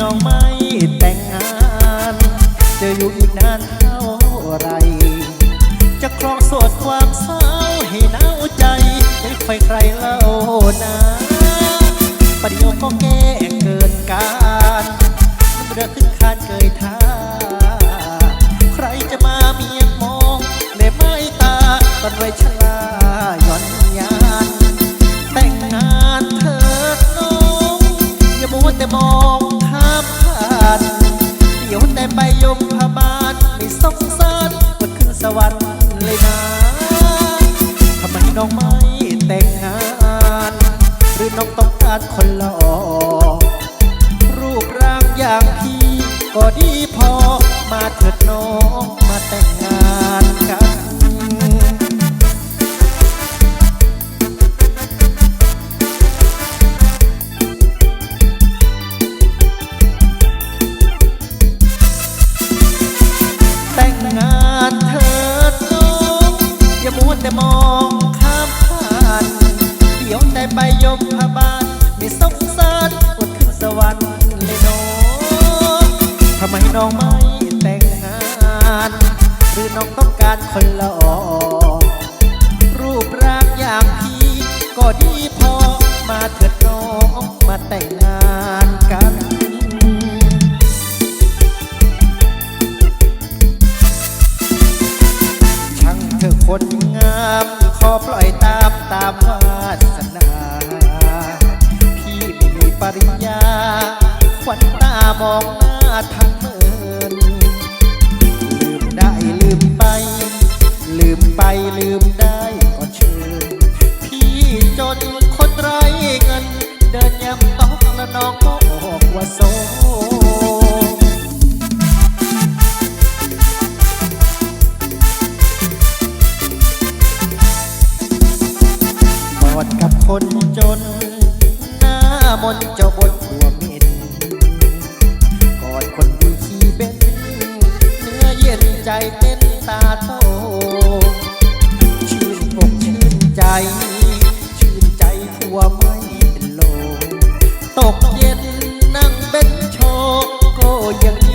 นอนไม่แต่งงานจะอยู่อีกนานเท่าไร จะครองโสดความเศร้าให้หนาวใจไม่ไฟใครเล่านะประเดี๋ยวก็แก้เกินการมันเรือขึ้นคานเกยท่า ใครจะมาเมียมองในไม้ตาตอนไว้ชรา น้องต้องการคนหล่อรูปร่างอย่างพี่ ก็ดีพอมาเถิดน้องมาแต่งงานกันแต่งงานเถิดน้อง อย่ามัวแต่มอง ไปยมพบาลไม่สงสารอดขึ้นสวรรค์เลยน้องทำไมน้องไม่แต่งงาน หรือน้องต้องการคนหล่อรูปร่างอย่างพี่ก็ดีพอมาเถิดน้องมาแต่งงานกันช่างเธอคนงาม ขอปล่อยตามตามวาามองหน้าทางเมินลืมได้ลืมไป ลืมไปลืมได้ก็เชิญพี่จนคนไร้เงิน เดินยำต้อกแล้วน้องก็บอกว่าโซกอดกับคนจน หน้ามนเจ้าบนหัวม ใจเต้นตาโต ชื่นอกชื่นใจ ชื่นใจทั่วไม่เป็นโลมตกเย็นนั่งเป็นโชกก็ยัง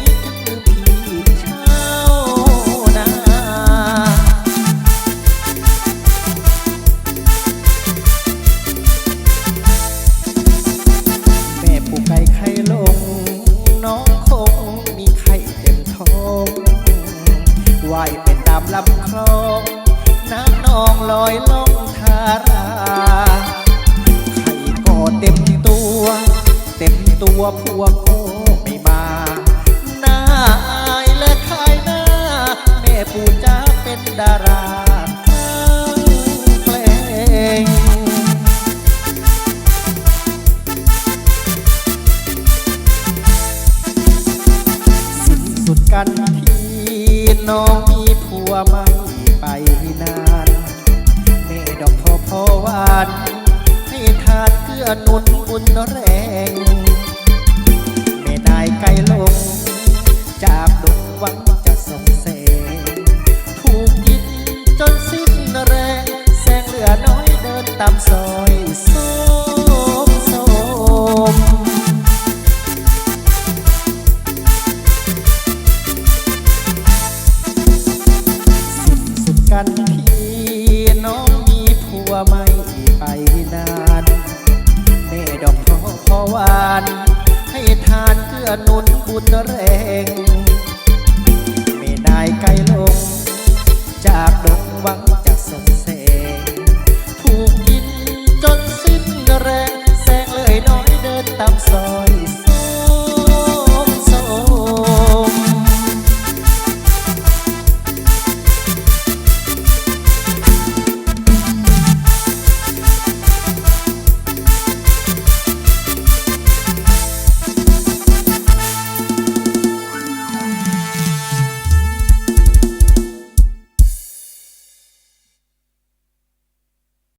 ว่ายเป็นตามลำคลองน้ำนองลอยล่องทาราไข่ก็เต็มตัว เต็มตัวพวกโอ้ไม่มา หน้าอายและขายหน้า แม่ปู่จ้าเป็นดาราข้างเพลงสุดกันที่ น้องมีผัวไม่ไปนานแม่ดอกทอพอหวานให้ทานเกื้อนุนบุญแรงแม่นายไกลลง จากดงหวังจะส่งแสงถูกกินจนสิ้นแรง แสงเหลือน้อยเดินตามซอยโสม หนุนบุญแรงไม่นายไกลลง จากดงวังจะส่งแสงถูกกินจนสิ้นแรง แสงเลยน้อยเดินตามสอ